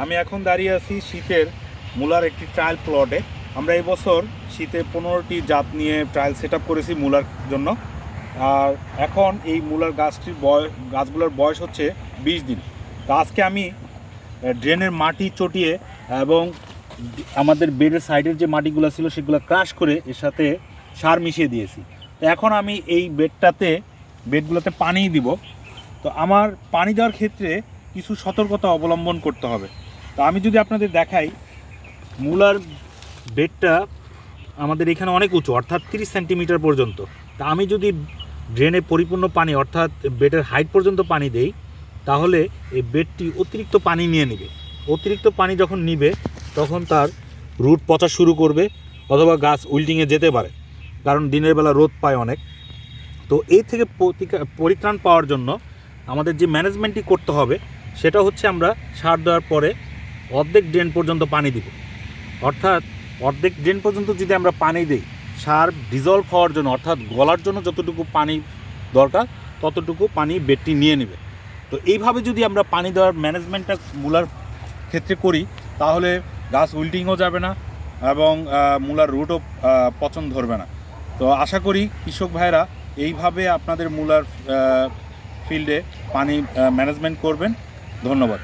আমি এখন দাঁড়িয়ে আছি শীতের মূলার একটি ট্রায়াল প্লটে আমরা এই বছর শীতে পনেরোটি জাত নিয়ে ট্রায়াল সেট করেছি মূলার জন্য। আর এখন এই মূলার গাছটির বয়স গাছগুলোর বয়স হচ্ছে বিশ দিন। তো আজকে আমি ড্রেনের মাটি চটিয়ে এবং আমাদের বেডের সাইডের যে মাটিগুলো ছিল সেগুলো ক্রাশ করে এর সাথে সার মিশিয়ে দিয়েছি। তো এখন আমি এই বেডটাতে বেডগুলোতে পানি দিব। তো আমার পানি দেওয়ার ক্ষেত্রে কিছু সতর্কতা অবলম্বন করতে হবে। তো আমি যদি আপনাদের দেখাই, মূলার বেডটা আমাদের এখানে অনেক উঁচু, অর্থাৎ তিরিশ সেন্টিমিটার পর্যন্ত। তা আমি যদি ড্রেনে পরিপূর্ণ পানি, অর্থাৎ বেডের হাইট পর্যন্ত পানি দেই, তাহলে এই বেডটি অতিরিক্ত পানি নিয়ে নেবে। অতিরিক্ত পানি যখন নিবে, তখন তার রুট পচা শুরু করবে, অথবা গাছ উইল্টিংয়ে যেতে পারে, কারণ দিনের বেলা রোদ পায় অনেক। তো এই থেকে পরিত্রাণ পাওয়ার জন্য আমাদের যে ম্যানেজমেন্টটি করতে হবে সেটা হচ্ছে আমরা সার দেওয়ার পরে অর্ধেক ড্রেন পর্যন্ত পানি দিব। অর্থাৎ অর্ধেক ড্রেন পর্যন্ত যদি আমরা পানি দিই, সার ডিজলভ হওয়ার জন্য, অর্থাৎ গলার জন্য যতটুকু পানি দরকার, ততটুকু পানি বেডটি নিয়ে নেবে। তো এইভাবে যদি আমরা পানি দেওয়ার ম্যানেজমেন্টটা মূলার ক্ষেত্রে করি, তাহলে গাছ উইল্টিংও যাবে না এবং মূলার রুটও পচন ধরবে না। তো আশা করি কৃষক ভাইরা এইভাবে আপনাদের মূলার ফিল্ডে পানি ম্যানেজমেন্ট করবেন। ধন্যবাদ।